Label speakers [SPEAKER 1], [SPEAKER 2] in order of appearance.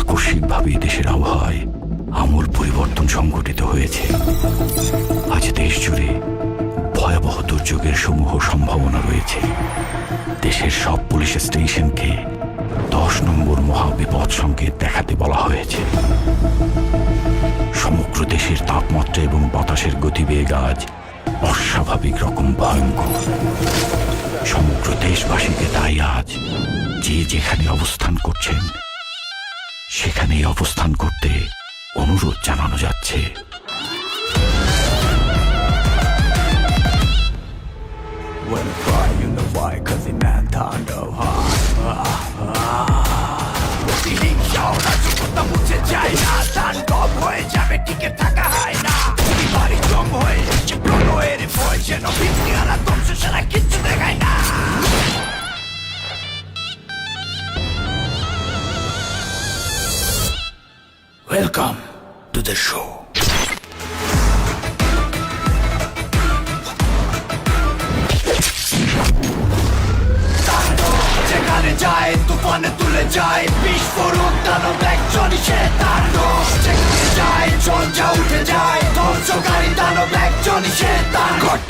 [SPEAKER 1] আকস্মিকভাবে দেশের আবহাওয়ায় আমূল পরিবর্তন সংঘটিত হয়েছে। আজ দেশ জুড়ে ভয়াবহ দুর্যোগের সমূহ সম্ভাবনা রয়েছে। দেশের সব পুলিশ স্টেশনকে দশ নম্বর মহাবিপদ সংকেত দেখাতে বলা হয়েছে। সমগ্র দেশের তাপমাত্রা এবং বাতাসের গতিবেগ আজ অস্বাভাবিক রকম ভয়ঙ্কর। যেখানে অবস্থান করছেন সেখানেই অবস্থান করতে অনুরোধ জানানো যাচ্ছে।
[SPEAKER 2] When cry, you know why, cause the man turned হয়ে যেন কিচ্ছু দেখায় না ওয়েলকাম টু দ্য শো যেখানে যায় তুফানে তুলে যায় বিস্ফোরক দানব একজনই সে তাণ্ডব যেখানে যায় ঝঞ্ঝা উঠে যায় ধ্বংসকারী দানব একজনই সে তাণ্ডব